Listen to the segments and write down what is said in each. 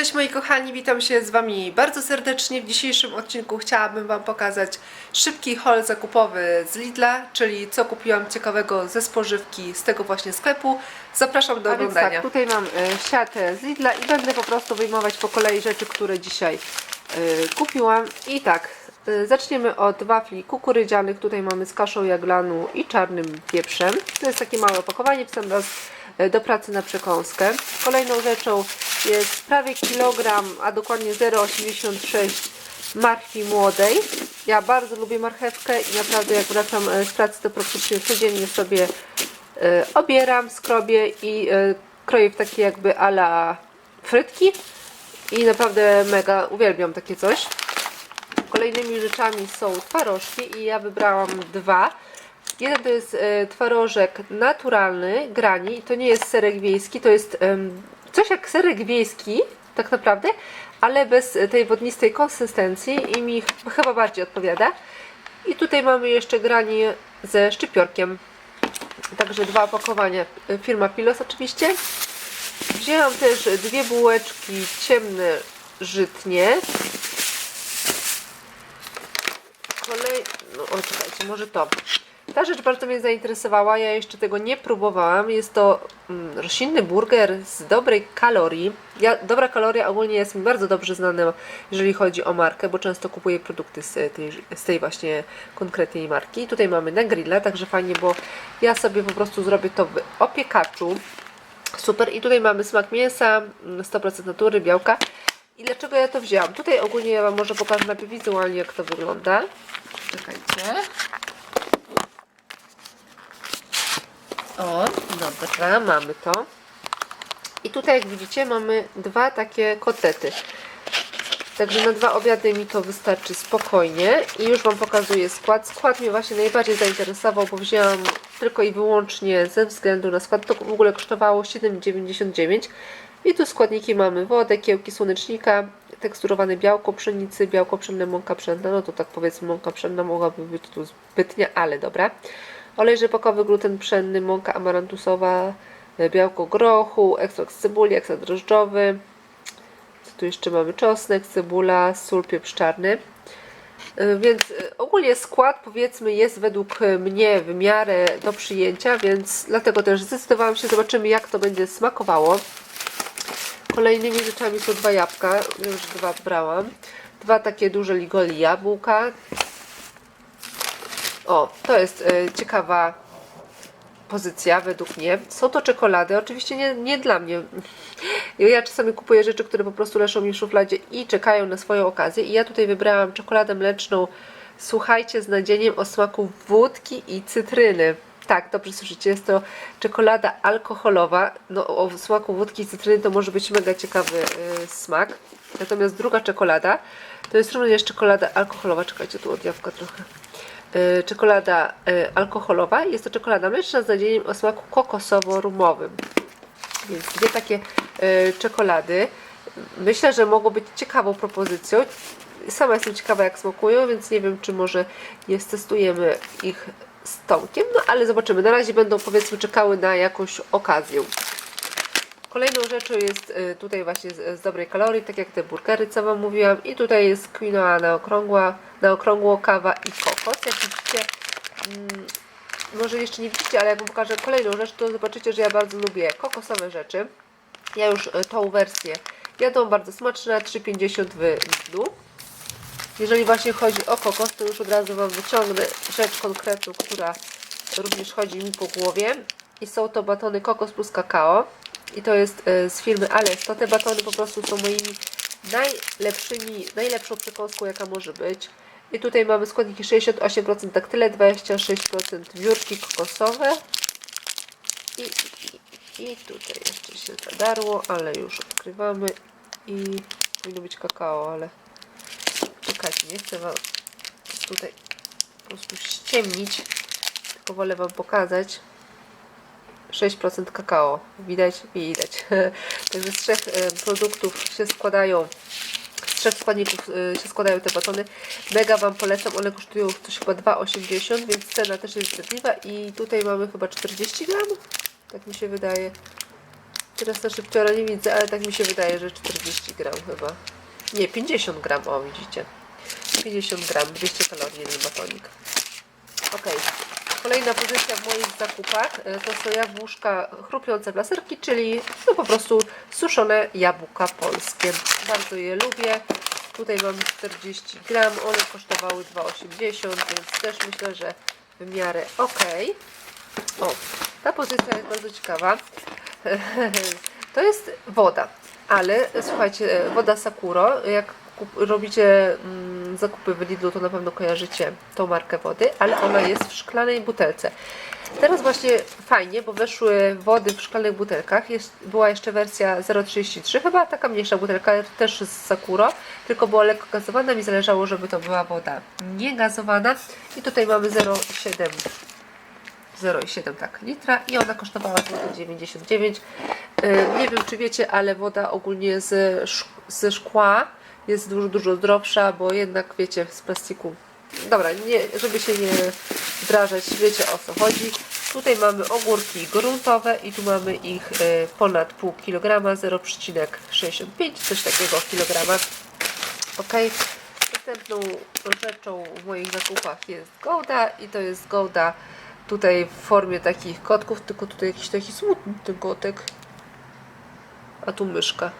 Cześć moi kochani, witam się z Wami bardzo serdecznie. W dzisiejszym odcinku chciałabym Wam pokazać szybki haul zakupowy z Lidla, czyli co kupiłam ciekawego ze spożywki z tego właśnie sklepu. Zapraszam do A więc oglądania. tak, tutaj mam e, siatę z Lidla i będę po prostu wyjmować po kolei rzeczy, które dzisiaj e, kupiłam. I tak, zaczniemy od wafli kukurydzianych. Tutaj mamy z kaszą jaglanu i czarnym pieprzem. To jest takie małe opakowanie w sam raz do pracy na przekąskę. Kolejną rzeczą jest prawie kilogram, a dokładnie 0,86 marchwi młodej. Ja bardzo lubię marchewkę i naprawdę jak wracam e, z pracy, to praktycznie codziennie sobie e, obieram, skrobię i e, kroję w takie jakby ala frytki i naprawdę mega uwielbiam takie coś. Kolejnymi rzeczami są twarożki i ja wybrałam dwa. Jeden to jest twarożek naturalny, grani. To nie jest serek wiejski, to jest coś jak serek wiejski, tak naprawdę, ale bez tej wodnistej konsystencji i mi ch- chyba bardziej odpowiada. I tutaj mamy jeszcze grani ze szczypiorkiem. Także dwa opakowania. E, Firma Pilos oczywiście. Wzięłam też dwie bułeczki ciemne żytnie. Kolej... No, o, czekajcie, może to. Ta rzecz bardzo mnie zainteresowała, ja jeszcze tego nie próbowałam. Jest to mm, roślinny burger z dobrej kalorii. Ja, dobra kaloria ogólnie jest mi bardzo dobrze znana, jeżeli chodzi o markę, bo często kupuję produkty z tej, z tej właśnie konkretnej marki. Tutaj mamy na grilla, także fajnie, bo ja sobie po prostu zrobię to w opiekaczu. Super. I tutaj mamy smak mięsa, mm, 100% natury, białka. I dlaczego ja to wzięłam? Tutaj ogólnie ja Wam może pokażę najpierw wizualnie, jak to wygląda. Czekajcie. O, dobra, mamy to. I tutaj, jak widzicie, mamy dwa takie kotlety. Także na dwa obiady mi to wystarczy spokojnie. I już Wam pokazuję skład. Skład mnie właśnie najbardziej zainteresował, bo wzięłam tylko i wyłącznie ze względu na skład. To w ogóle kosztowało 7,99. I tu składniki mamy wodę, kiełki słonecznika, teksturowane białko pszenicy, białko pszenne, mąka pszenna. No to tak powiedzmy, mąka pszenna mogłaby być tu zbytnia, ale dobra. Olej rzepakowy, gluten pszenny, mąka amarantusowa, białko grochu, ekstrakt z cebuli, ekstrakt drożdżowy. Tu jeszcze mamy? Czosnek, cebula, sól, pieprz czarny. Y, Więc y, ogólnie skład powiedzmy jest według mnie w miarę do przyjęcia, więc dlatego też zdecydowałam się, zobaczymy jak to będzie smakowało. Kolejnymi rzeczami są dwa jabłka, już dwa brałam. Dwa takie duże ligoli jabłka. O, to jest y, ciekawa pozycja według mnie. Są to czekolady, oczywiście nie, nie dla mnie. Ja czasami kupuję rzeczy, które po prostu leżą mi w szufladzie i czekają na swoją okazję. I ja tutaj wybrałam czekoladę mleczną, słuchajcie, z nadzieniem o smaku wódki i cytryny. Tak, dobrze słyszycie, jest to czekolada alkoholowa. No, o smaku wódki i cytryny to może być mega ciekawy y, smak. Natomiast druga czekolada to jest również czekolada alkoholowa. Czekajcie, tu od jabłka trochę czekolada y, alkoholowa. Jest to czekolada mleczna z nadzieniem o smaku kokosowo-rumowym. Więc dwie takie y, czekolady. Myślę, że mogą być ciekawą propozycją. Sama jestem ciekawa jak smakują, więc nie wiem czy może nie stestujemy ich z Tomkiem, no ale zobaczymy. Na razie będą powiedzmy czekały na jakąś okazję. Kolejną rzeczą jest y, tutaj właśnie z, z dobrej kalorii, tak jak te burgery, co Wam mówiłam. I tutaj jest quinoa na, okrągła, na okrągło, kawa i kokos. Jak widzicie, mm, może jeszcze nie widzicie, ale jak Wam pokażę kolejną rzecz, to zobaczycie, że ja bardzo lubię kokosowe rzeczy. Ja już y, tą wersję jadłam, bardzo smaczna, 3,50 w Lidlu. Jeżeli właśnie chodzi o kokos, to już od razu Wam wyciągnę rzecz konkretną, która również chodzi mi po głowie. I są to batony kokos plus kakao. I to jest e, z firmy Alesto. Te batony po prostu są moimi najlepszymi, najlepszą przekąską, jaka może być. I tutaj mamy składniki 68% daktyle, 26% wiórki kokosowe. I, i, I tutaj jeszcze się zadarło, ale już odkrywamy. I powinno być kakao, ale czekajcie, nie chcę Wam tutaj po prostu ściemnić, tylko wolę Wam pokazać. 6% kakao. Widać? Widać. Także z trzech e, produktów się składają, trzech składników e, się składają te batony. Mega Wam polecam. One kosztują coś chyba 2,80, więc cena też jest zbytliwa. I tutaj mamy chyba 40 gram. Tak mi się wydaje. Teraz na szybciora nie widzę, ale tak mi się wydaje, że 40 gram chyba. Nie, 50 gram, o widzicie. 50 gram, 200 kalorii jeden batonik. Ok. Kolejna pozycja w moich zakupach e, to są jabłuszka chrupiące w laserki, czyli no po prostu suszone jabłka polskie. Bardzo je lubię. Tutaj mam 40 gram, one kosztowały 2,80, więc też myślę, że w miarę ok. O, ta pozycja jest bardzo ciekawa. To jest woda, ale słuchajcie, woda Sakuro, jak robicie mm, zakupy w Lidlu, to na pewno kojarzycie tą markę wody, ale ona jest w szklanej butelce. Teraz właśnie fajnie, bo weszły wody w szklanych butelkach. Jest, była jeszcze wersja 0,33, chyba taka mniejsza butelka, też z Sakuro, tylko była lekko gazowana. Mi zależało, żeby to była woda niegazowana. I tutaj mamy 0,7 0,7 tak, litra i ona kosztowała 0,99 Yy, Nie wiem czy wiecie, ale woda ogólnie z, ze szkła jest dużo, dużo zdrowsza, bo jednak wiecie, z plastiku. Dobra, nie, żeby się nie wdrażać, wiecie o co chodzi. Tutaj mamy ogórki gruntowe i tu mamy ich yy, ponad pół kilograma, 0,65, coś takiego kilograma. Ok. Następną rzeczą w moich zakupach jest Gouda i to jest Gouda tutaj w formie takich kotków, tylko tutaj jakiś taki smutny kotek. A tu myszka.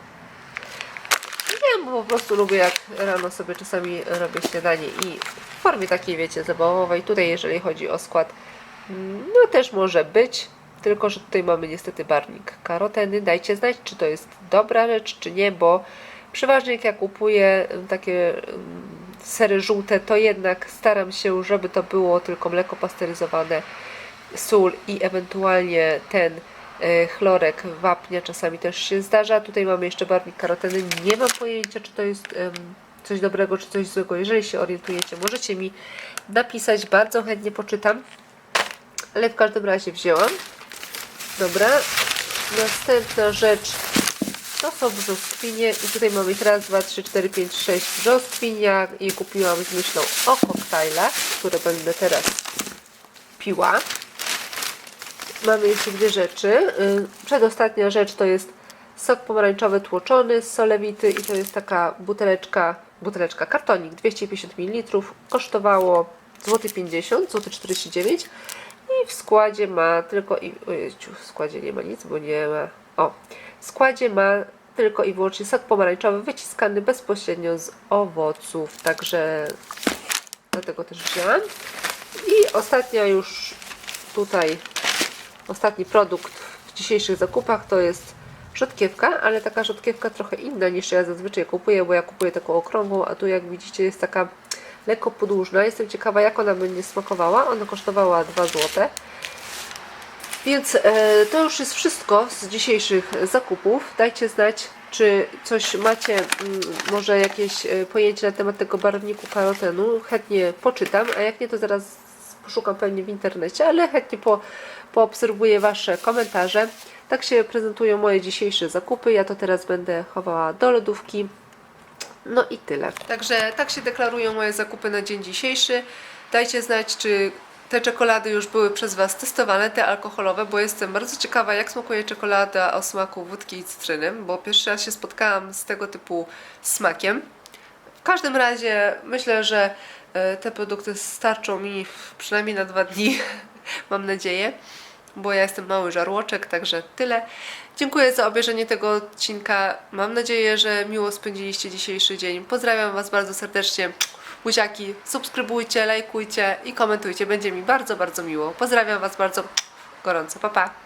Bo po prostu lubię jak rano sobie czasami robię śniadanie i w formie takiej wiecie zabawowej. Tutaj jeżeli chodzi o skład, mm, no też może być. Tylko, że tutaj mamy niestety barwnik karoteny. Dajcie znać, czy to jest dobra rzecz, czy nie, bo przeważnie jak ja kupuję ym, takie ym, sery żółte, to jednak staram się, żeby to było tylko mleko pasteryzowane, sól i ewentualnie ten chlorek wapnia czasami też się zdarza. Tutaj mamy jeszcze barwnik karoteny. Nie mam pojęcia, czy to jest coś dobrego, czy coś złego. Jeżeli się orientujecie, możecie mi napisać. Bardzo chętnie poczytam. Ale w każdym razie wzięłam. Dobra. Następna rzecz to są brzoskwinie i tutaj mamy ich raz, dwa, trzy, cztery, pięć, sześć brzoskwin. Ja je kupiłam z myślą o koktajlach, które będę teraz piła. Mamy jeszcze dwie rzeczy. Y, Przedostatnia rzecz to jest sok pomarańczowy tłoczony z solewity i to jest taka buteleczka, buteleczka kartonik 250 ml. Kosztowało złoty 50 zł 49 i w składzie ma tylko i ojejciu, w składzie nie ma nic, bo nie ma. O, w składzie ma tylko i wyłącznie sok pomarańczowy wyciskany bezpośrednio z owoców, także dlatego też wzięłam. I ostatnia już tutaj ostatni produkt w dzisiejszych zakupach to jest rzodkiewka, ale taka rzodkiewka trochę inna niż ja zazwyczaj kupuję, bo ja kupuję taką okrągłą, a tu jak widzicie jest taka lekko podłużna. Jestem ciekawa jak ona będzie smakowała. Ona kosztowała 2 zł. Więc e, to już jest wszystko z dzisiejszych zakupów. Dajcie znać, czy coś macie, mm, może jakieś e, pojęcie na temat tego barwniku karotenu. Chętnie poczytam, a jak nie, to zaraz poszukam pewnie w internecie, ale chętnie po, poobserwuję Wasze komentarze. Tak się prezentują moje dzisiejsze zakupy. Ja to teraz będę chowała do lodówki. No i tyle. Także tak się deklarują moje zakupy na dzień dzisiejszy. Dajcie znać, czy te czekolady już były przez Was testowane, te alkoholowe, bo jestem bardzo ciekawa, jak smakuje czekolada o smaku wódki i cytryny, bo pierwszy raz się spotkałam z tego typu smakiem. W każdym razie myślę, że e, te produkty starczą mi przynajmniej na dwa dni, mam nadzieję, bo ja jestem mały żarłoczek, także tyle. Dziękuję za obejrzenie tego odcinka. Mam nadzieję, że miło spędziliście dzisiejszy dzień. Pozdrawiam Was bardzo serdecznie. Buziaki, subskrybujcie, lajkujcie i komentujcie. Będzie mi bardzo, bardzo miło. Pozdrawiam Was bardzo gorąco. Pa, pa.